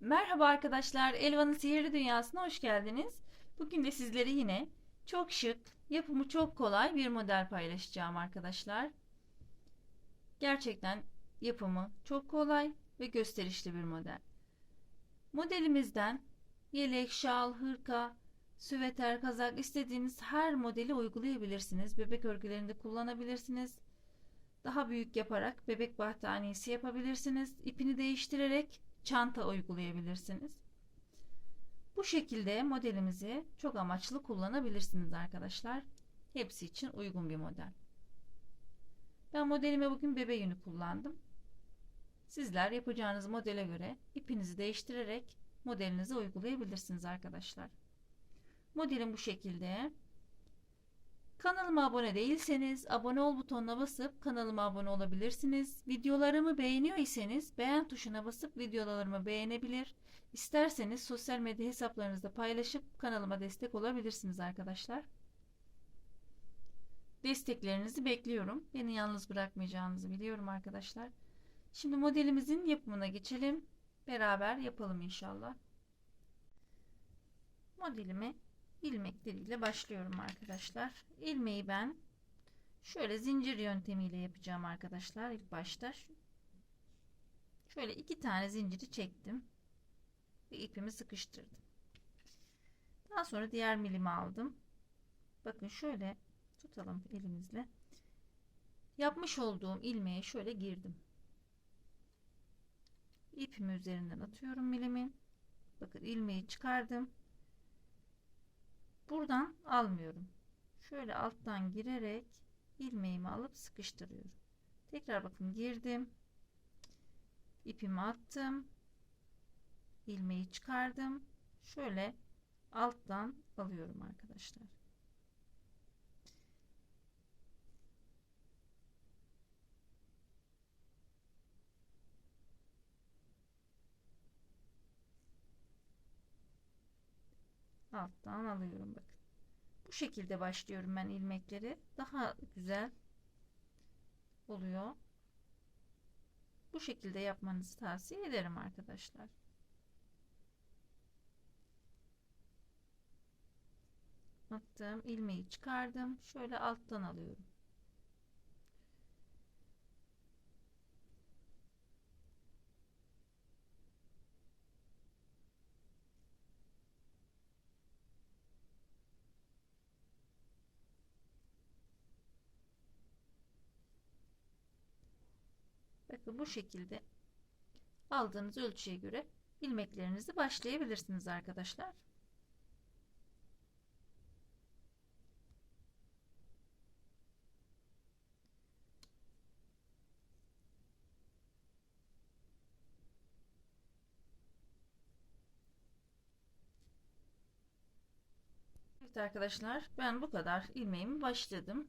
Merhaba arkadaşlar, Elvan'ın Sihirli Dünyası'na hoş geldiniz. Bugün de sizlere yine çok şık, yapımı çok kolay bir model paylaşacağım arkadaşlar. Gerçekten yapımı çok kolay ve gösterişli bir model. Modelimizden yelek, şal, hırka, süveter, kazak istediğiniz her modeli uygulayabilirsiniz. Bebek örgülerinde kullanabilirsiniz. Daha büyük yaparak bebek battaniyesi yapabilirsiniz. İpini değiştirerek çanta uygulayabilirsiniz. Bu şekilde modelimizi çok amaçlı kullanabilirsiniz arkadaşlar. Hepsi için uygun bir model. Ben modelime bugün bebe yünü kullandım. Sizler yapacağınız modele göre ipinizi değiştirerek modelinizi uygulayabilirsiniz arkadaşlar. Modelim bu şekilde. Kanalıma abone değilseniz abone ol butonuna basıp kanalıma abone olabilirsiniz. Videolarımı beğeniyor iseniz beğen tuşuna basıp videolarımı beğenebilir. İsterseniz sosyal medya hesaplarınızda paylaşıp kanalıma destek olabilirsiniz arkadaşlar. Desteklerinizi bekliyorum. Beni yalnız bırakmayacağınızı biliyorum arkadaşlar. Şimdi modelimizin yapımına geçelim. Beraber yapalım inşallah. Modelimi ilmekleriyle başlıyorum arkadaşlar. İlmeği ben şöyle zincir yöntemiyle yapacağım arkadaşlar. İlk başta şöyle iki tane zinciri çektim ve ipimi sıkıştırdım. Daha sonra diğer milimi aldım. Bakın şöyle tutalım elimizle. Yapmış olduğum ilmeğe şöyle girdim. İpimi üzerinden atıyorum milimin. Bakın ilmeği çıkardım buradan almıyorum. Şöyle alttan girerek ilmeğimi alıp sıkıştırıyorum. Tekrar bakın girdim. ipimi attım. ilmeği çıkardım. Şöyle alttan alıyorum arkadaşlar. Alttan alıyorum bakın. Bu şekilde başlıyorum ben ilmekleri. Daha güzel oluyor. Bu şekilde yapmanızı tavsiye ederim arkadaşlar. Attım ilmeği çıkardım. Şöyle alttan alıyorum. Bakın bu şekilde aldığınız ölçüye göre ilmeklerinizi başlayabilirsiniz arkadaşlar. Evet arkadaşlar ben bu kadar ilmeğimi başladım.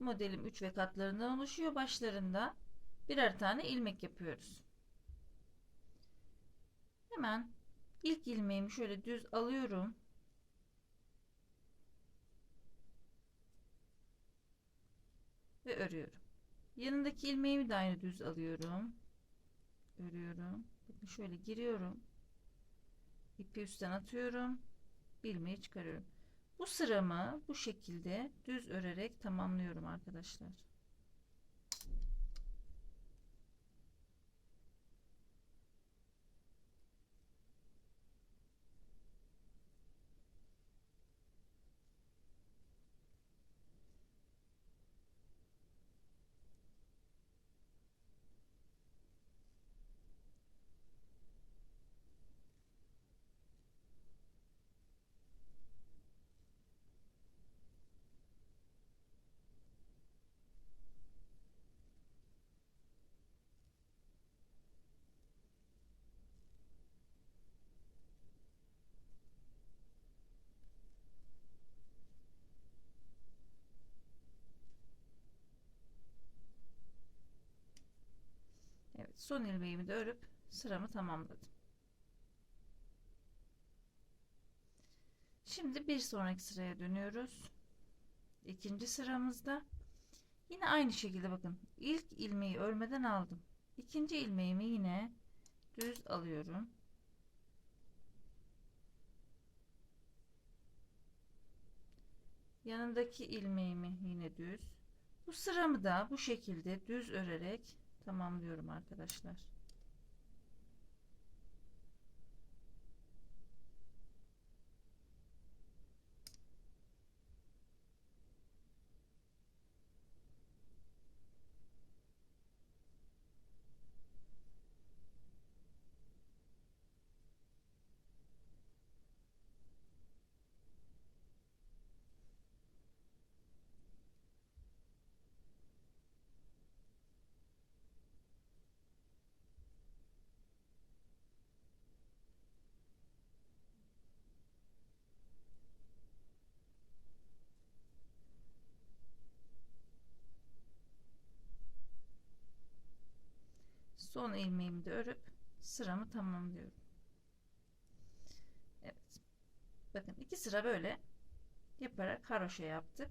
Modelim 3 ve katlarından oluşuyor. Başlarında birer tane ilmek yapıyoruz. Hemen ilk ilmeğimi şöyle düz alıyorum. Ve örüyorum. Yanındaki ilmeğimi de aynı düz alıyorum. Örüyorum. Şöyle giriyorum. İpi üstten atıyorum. ilmeği çıkarıyorum. Bu sıramı bu şekilde düz örerek tamamlıyorum arkadaşlar. Son ilmeğimi de örüp sıramı tamamladım. Şimdi bir sonraki sıraya dönüyoruz. İkinci sıramızda yine aynı şekilde bakın. İlk ilmeği örmeden aldım. İkinci ilmeğimi yine düz alıyorum. Yanındaki ilmeğimi yine düz. Bu sıramı da bu şekilde düz örerek tamamlıyorum arkadaşlar. Son ilmeğimi de örüp sıramı tamamlıyorum. Evet. Bakın iki sıra böyle yaparak haroşa yaptık.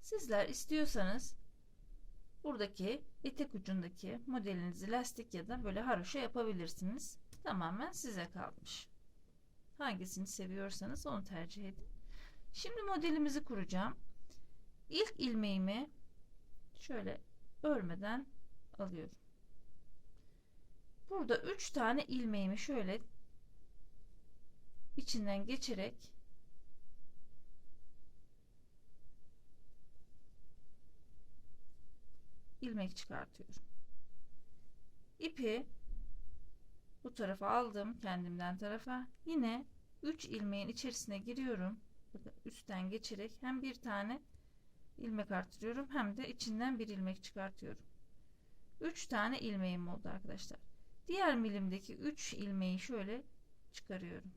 Sizler istiyorsanız buradaki etek ucundaki modelinizi lastik ya da böyle haroşa yapabilirsiniz. Tamamen size kalmış. Hangisini seviyorsanız onu tercih edin. Şimdi modelimizi kuracağım. İlk ilmeğimi şöyle örmeden alıyorum. Burada 3 tane ilmeğimi şöyle içinden geçerek ilmek çıkartıyorum. İpi bu tarafa aldım kendimden tarafa. Yine 3 ilmeğin içerisine giriyorum. Bakın üstten geçerek hem bir tane ilmek artırıyorum hem de içinden bir ilmek çıkartıyorum. 3 tane ilmeğim oldu arkadaşlar. Diğer milimdeki 3 ilmeği şöyle çıkarıyorum.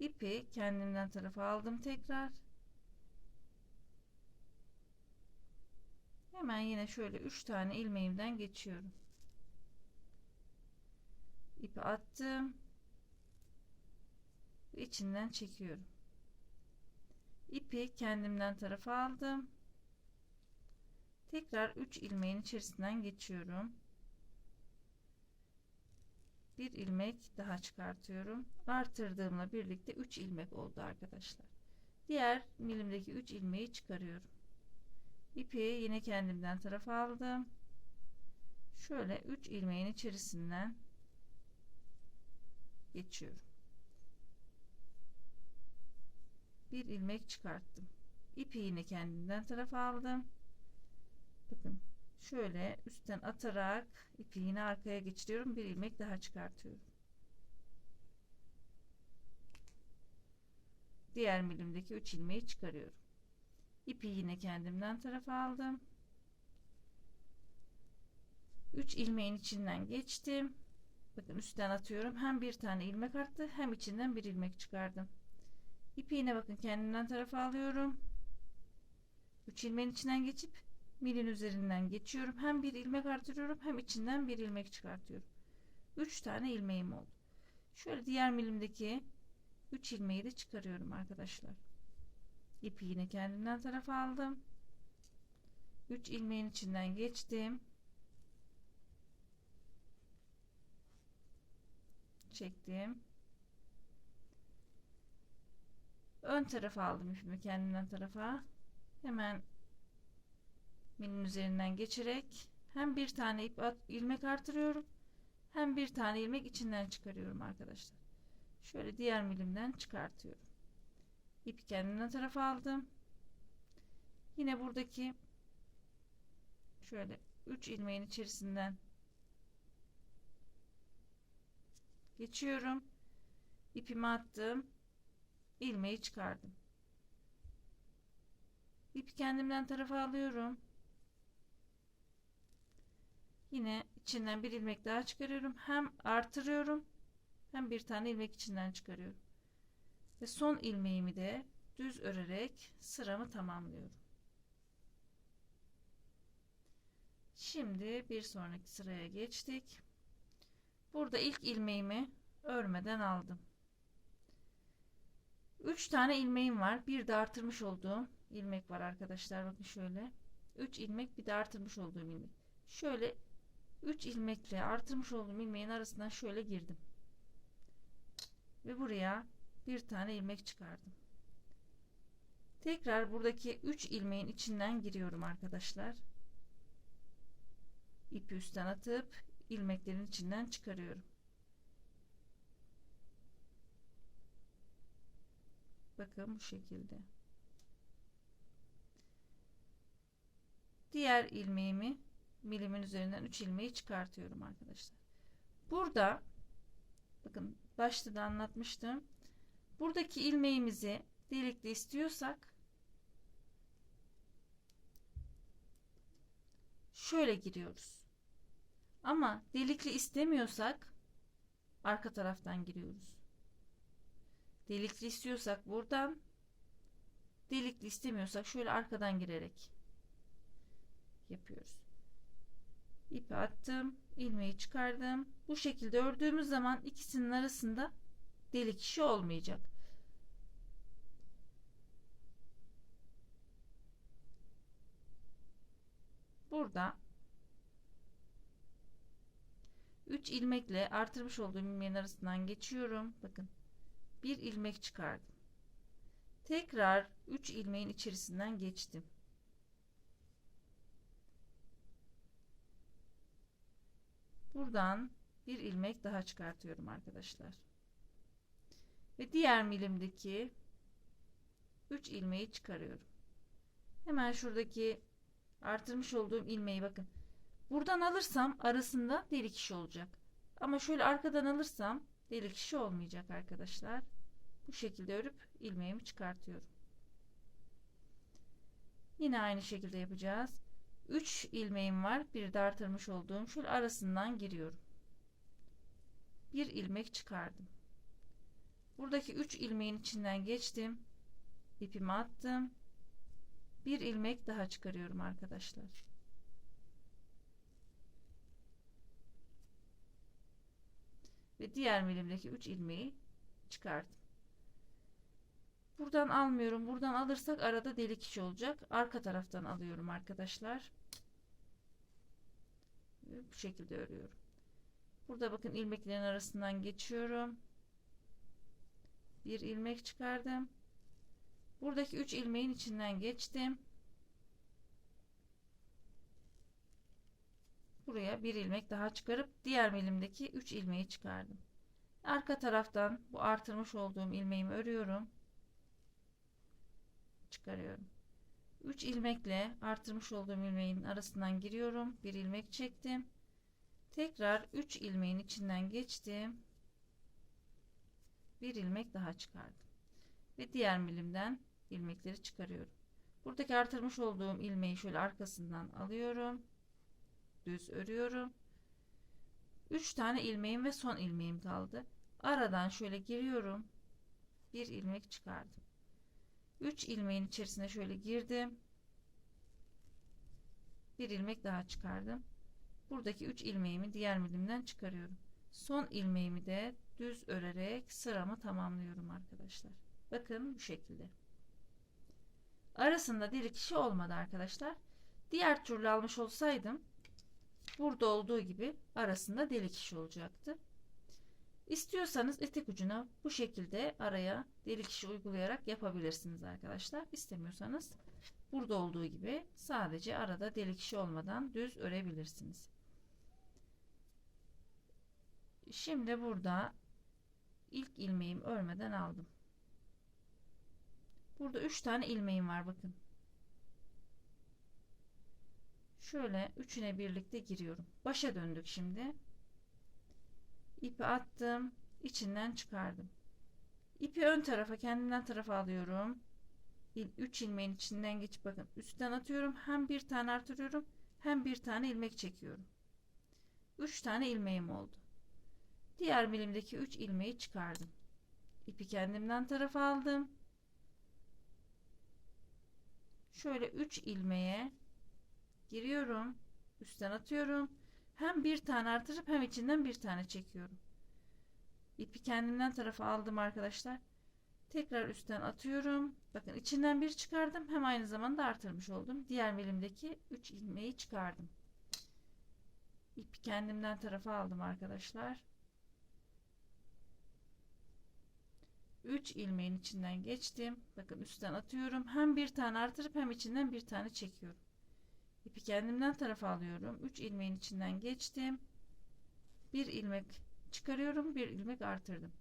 İpi kendimden tarafa aldım tekrar. Hemen yine şöyle 3 tane ilmeğimden geçiyorum. İpi attım. Ve içinden çekiyorum. İpi kendimden tarafa aldım. Tekrar 3 ilmeğin içerisinden geçiyorum. Bir ilmek daha çıkartıyorum. Artırdığımla birlikte 3 ilmek oldu arkadaşlar. Diğer milimdeki 3 ilmeği çıkarıyorum. İpi yine kendimden tarafa aldım. Şöyle 3 ilmeğin içerisinden geçiyorum. Bir ilmek çıkarttım. İpi yine kendimden tarafa aldım. Bakın şöyle üstten atarak ipi yine arkaya geçiriyorum. Bir ilmek daha çıkartıyorum. Diğer milimdeki 3 ilmeği çıkarıyorum. İpi yine kendimden tarafa aldım. 3 ilmeğin içinden geçtim. Bakın üstten atıyorum. Hem bir tane ilmek arttı hem içinden bir ilmek çıkardım. İpi yine bakın kendimden tarafa alıyorum. 3 ilmeğin içinden geçip milin üzerinden geçiyorum. Hem bir ilmek artırıyorum hem içinden bir ilmek çıkartıyorum. 3 tane ilmeğim oldu. Şöyle diğer milimdeki 3 ilmeği de çıkarıyorum arkadaşlar. İpi yine kendimden tarafa aldım. 3 ilmeğin içinden geçtim. Çektim. Ön tarafa aldım ipimi kendimden tarafa. Hemen minin üzerinden geçerek hem bir tane ip at, ilmek artırıyorum hem bir tane ilmek içinden çıkarıyorum arkadaşlar. Şöyle diğer milimden çıkartıyorum. İpi kendimden tarafa aldım. Yine buradaki şöyle 3 ilmeğin içerisinden geçiyorum. İpimi attım. ilmeği çıkardım. İpi kendimden tarafa alıyorum. Yine içinden bir ilmek daha çıkarıyorum. Hem artırıyorum hem bir tane ilmek içinden çıkarıyorum. Ve son ilmeğimi de düz örerek sıramı tamamlıyorum. Şimdi bir sonraki sıraya geçtik. Burada ilk ilmeğimi örmeden aldım. 3 tane ilmeğim var. Bir de artırmış olduğum ilmek var arkadaşlar. Bakın şöyle. 3 ilmek bir de artırmış olduğum ilmek. Şöyle 3 ilmekle artırmış olduğum ilmeğin arasından şöyle girdim. ve buraya bir tane ilmek çıkardım. Tekrar buradaki 3 ilmeğin içinden giriyorum arkadaşlar. İpi üstten atıp ilmeklerin içinden çıkarıyorum. Bakın bu şekilde. Diğer ilmeğimi milimin üzerinden 3 ilmeği çıkartıyorum arkadaşlar. Burada bakın başta da anlatmıştım. Buradaki ilmeğimizi delikli istiyorsak şöyle giriyoruz. Ama delikli istemiyorsak arka taraftan giriyoruz. Delikli istiyorsak buradan, delikli istemiyorsak şöyle arkadan girerek yapıyoruz. İpi attım, ilmeği çıkardım. Bu şekilde ördüğümüz zaman ikisinin arasında delik işi olmayacak. Burada 3 ilmekle artırmış olduğum ilmeğin arasından geçiyorum. Bakın bir ilmek çıkardım. Tekrar 3 ilmeğin içerisinden geçtim. Buradan bir ilmek daha çıkartıyorum arkadaşlar. Ve diğer milimdeki 3 ilmeği çıkarıyorum. Hemen şuradaki artırmış olduğum ilmeği bakın. Buradan alırsam arasında delik işi olacak. Ama şöyle arkadan alırsam delik işi olmayacak arkadaşlar. Bu şekilde örüp ilmeğimi çıkartıyorum. Yine aynı şekilde yapacağız. 3 ilmeğim var. Bir de artırmış olduğum şöyle arasından giriyorum. Bir ilmek çıkardım. Buradaki 3 ilmeğin içinden geçtim. İpimi attım. Bir ilmek daha çıkarıyorum arkadaşlar. Ve diğer milimdeki 3 ilmeği çıkardım. Buradan almıyorum. Buradan alırsak arada delik iş olacak. Arka taraftan alıyorum arkadaşlar. Bu şekilde örüyorum. Burada bakın ilmeklerin arasından geçiyorum. Bir ilmek çıkardım. Buradaki 3 ilmeğin içinden geçtim. Buraya bir ilmek daha çıkarıp diğer milimdeki 3 ilmeği çıkardım. Arka taraftan bu artırmış olduğum ilmeğimi örüyorum. Çıkarıyorum. 3 ilmekle artırmış olduğum ilmeğin arasından giriyorum. Bir ilmek çektim. Tekrar 3 ilmeğin içinden geçtim. Bir ilmek daha çıkardım. Ve diğer milimden ilmekleri çıkarıyorum. Buradaki artırmış olduğum ilmeği şöyle arkasından alıyorum. Düz örüyorum. 3 tane ilmeğim ve son ilmeğim kaldı. Aradan şöyle giriyorum. Bir ilmek çıkardım. 3 ilmeğin içerisine şöyle girdim. Bir ilmek daha çıkardım. Buradaki 3 ilmeğimi diğer milimden çıkarıyorum. Son ilmeğimi de düz örerek sıramı tamamlıyorum arkadaşlar. Bakın bu şekilde. Arasında delik işi olmadı arkadaşlar. Diğer türlü almış olsaydım burada olduğu gibi arasında delik işi olacaktı. İstiyorsanız etek ucuna bu şekilde araya delik işi uygulayarak yapabilirsiniz arkadaşlar. İstemiyorsanız burada olduğu gibi sadece arada delik işi olmadan düz örebilirsiniz. Şimdi burada ilk ilmeğimi örmeden aldım. Burada 3 tane ilmeğim var bakın. Şöyle üçüne birlikte giriyorum. Başa döndük şimdi. İpi attım. içinden çıkardım. İpi ön tarafa kendimden tarafa alıyorum. 3 ilmeğin içinden geçip bakın üstten atıyorum. Hem bir tane artırıyorum hem bir tane ilmek çekiyorum. 3 tane ilmeğim oldu. Diğer milimdeki 3 ilmeği çıkardım. İpi kendimden tarafa aldım. Şöyle 3 ilmeğe giriyorum. Üstten atıyorum. Hem bir tane artırıp hem içinden bir tane çekiyorum. İpi kendimden tarafa aldım arkadaşlar. Tekrar üstten atıyorum. Bakın içinden bir çıkardım. Hem aynı zamanda artırmış oldum. Diğer milimdeki 3 ilmeği çıkardım. İpi kendimden tarafa aldım arkadaşlar. 3 ilmeğin içinden geçtim. Bakın üstten atıyorum. Hem bir tane artırıp hem içinden bir tane çekiyorum. İpi kendimden tarafa alıyorum. 3 ilmeğin içinden geçtim. Bir ilmek çıkarıyorum. Bir ilmek artırdım.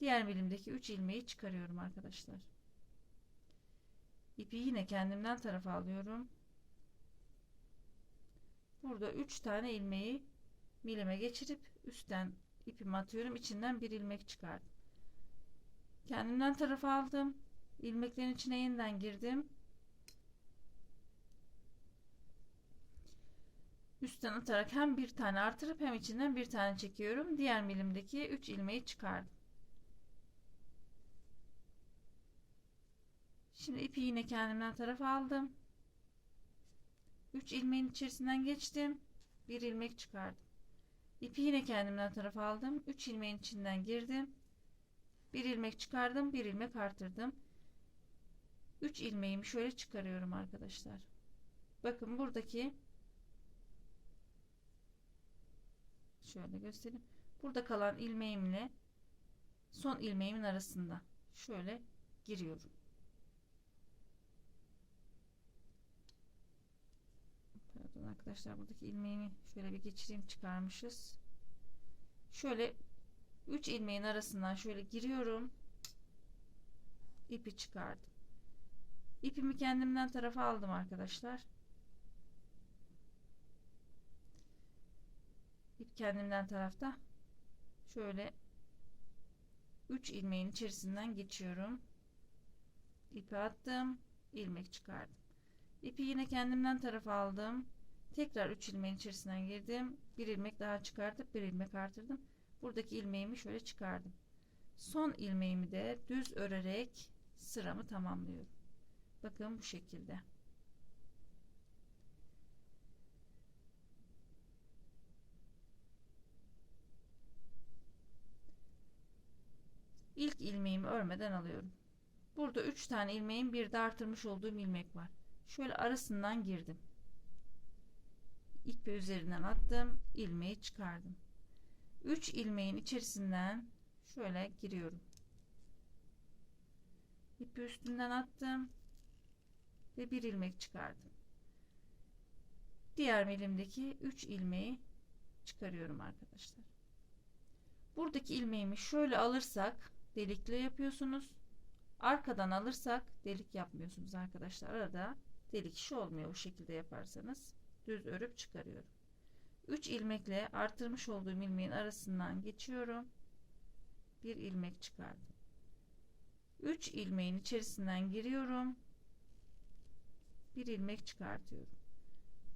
Diğer bilimdeki 3 ilmeği çıkarıyorum arkadaşlar. İpi yine kendimden tarafa alıyorum. Burada 3 tane ilmeği milime geçirip üstten ipimi atıyorum. İçinden bir ilmek çıkardım. Kendimden tarafa aldım. ilmeklerin içine yeniden girdim. Üstten atarak hem bir tane artırıp hem içinden bir tane çekiyorum. Diğer milimdeki 3 ilmeği çıkardım. Şimdi ipi yine kendimden tarafa aldım. 3 ilmeğin içerisinden geçtim. Bir ilmek çıkardım. İpi yine kendimden tarafa aldım. 3 ilmeğin içinden girdim. Bir ilmek çıkardım. Bir ilmek artırdım. 3 ilmeğimi şöyle çıkarıyorum arkadaşlar. Bakın buradaki şöyle göstereyim. Burada kalan ilmeğimle son ilmeğimin arasında şöyle giriyorum. Pardon arkadaşlar buradaki ilmeğimi şöyle bir geçireyim çıkarmışız. Şöyle 3 ilmeğin arasından şöyle giriyorum. ipi çıkardım. İpimi kendimden tarafa aldım arkadaşlar. İp kendimden tarafta. Şöyle 3 ilmeğin içerisinden geçiyorum. İpi attım. ilmek çıkardım. İpi yine kendimden tarafa aldım. Tekrar 3 ilmeğin içerisinden girdim. Bir ilmek daha çıkartıp bir ilmek artırdım. Buradaki ilmeğimi şöyle çıkardım. Son ilmeğimi de düz örerek sıramı tamamlıyorum. Bakın bu şekilde. İlk ilmeğimi örmeden alıyorum. Burada 3 tane ilmeğin bir de artırmış olduğum ilmek var. Şöyle arasından girdim. İpi üzerinden attım. ilmeği çıkardım. 3 ilmeğin içerisinden şöyle giriyorum. İpi üstünden attım ve bir ilmek çıkardım. Diğer milimdeki 3 ilmeği çıkarıyorum arkadaşlar. Buradaki ilmeğimi şöyle alırsak delikle yapıyorsunuz. Arkadan alırsak delik yapmıyorsunuz arkadaşlar. Arada delik işi olmuyor bu şekilde yaparsanız. Düz örüp çıkarıyorum. 3 ilmekle artırmış olduğum ilmeğin arasından geçiyorum. Bir ilmek çıkardım. 3 ilmeğin içerisinden giriyorum. Bir ilmek çıkartıyorum.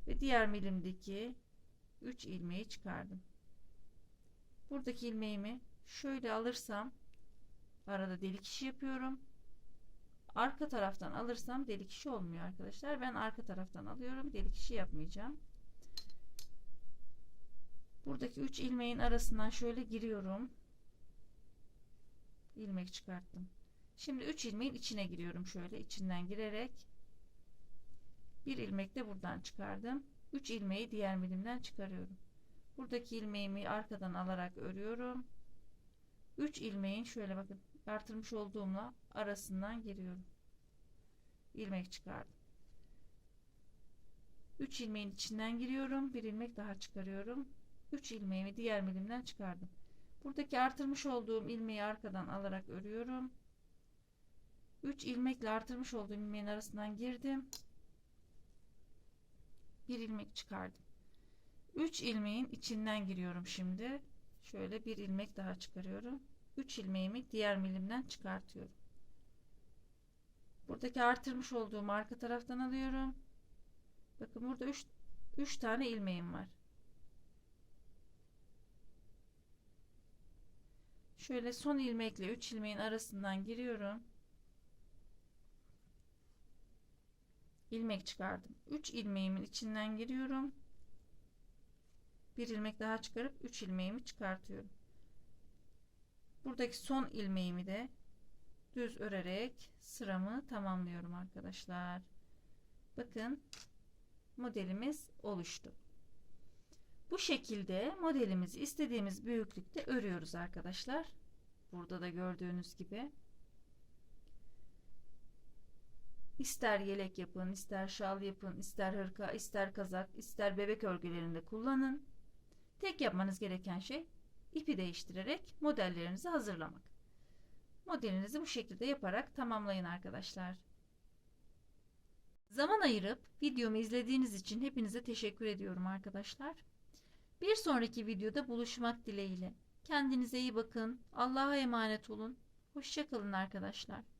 Ve diğer milimdeki 3 ilmeği çıkardım. Buradaki ilmeğimi şöyle alırsam arada delik işi yapıyorum. Arka taraftan alırsam delik işi olmuyor arkadaşlar. Ben arka taraftan alıyorum. Delik işi yapmayacağım. Buradaki 3 ilmeğin arasından şöyle giriyorum. ilmek çıkarttım. Şimdi 3 ilmeğin içine giriyorum şöyle içinden girerek bir ilmek de buradan çıkardım. 3 ilmeği diğer milimden çıkarıyorum. Buradaki ilmeğimi arkadan alarak örüyorum. 3 ilmeğin şöyle bakın artırmış olduğumla arasından giriyorum. ilmek çıkardım. 3 ilmeğin içinden giriyorum. Bir ilmek daha çıkarıyorum. 3 ilmeğimi diğer milimden çıkardım. Buradaki artırmış olduğum ilmeği arkadan alarak örüyorum. 3 ilmekle artırmış olduğum ilmeğin arasından girdim. Bir ilmek çıkardım. 3 ilmeğin içinden giriyorum şimdi. Şöyle bir ilmek daha çıkarıyorum. 3 ilmeğimi diğer milimden çıkartıyorum. Buradaki artırmış olduğum arka taraftan alıyorum. Bakın burada 3 3 tane ilmeğim var. Şöyle son ilmekle 3 ilmeğin arasından giriyorum. ilmek çıkardım. 3 ilmeğimin içinden giriyorum. Bir ilmek daha çıkarıp 3 ilmeğimi çıkartıyorum buradaki son ilmeğimi de düz örerek sıramı tamamlıyorum arkadaşlar. Bakın modelimiz oluştu. Bu şekilde modelimizi istediğimiz büyüklükte örüyoruz arkadaşlar. Burada da gördüğünüz gibi. İster yelek yapın, ister şal yapın, ister hırka, ister kazak, ister bebek örgülerinde kullanın. Tek yapmanız gereken şey ipi değiştirerek modellerinizi hazırlamak. Modelinizi bu şekilde yaparak tamamlayın arkadaşlar. Zaman ayırıp videomu izlediğiniz için hepinize teşekkür ediyorum arkadaşlar. Bir sonraki videoda buluşmak dileğiyle. Kendinize iyi bakın. Allah'a emanet olun. Hoşçakalın arkadaşlar.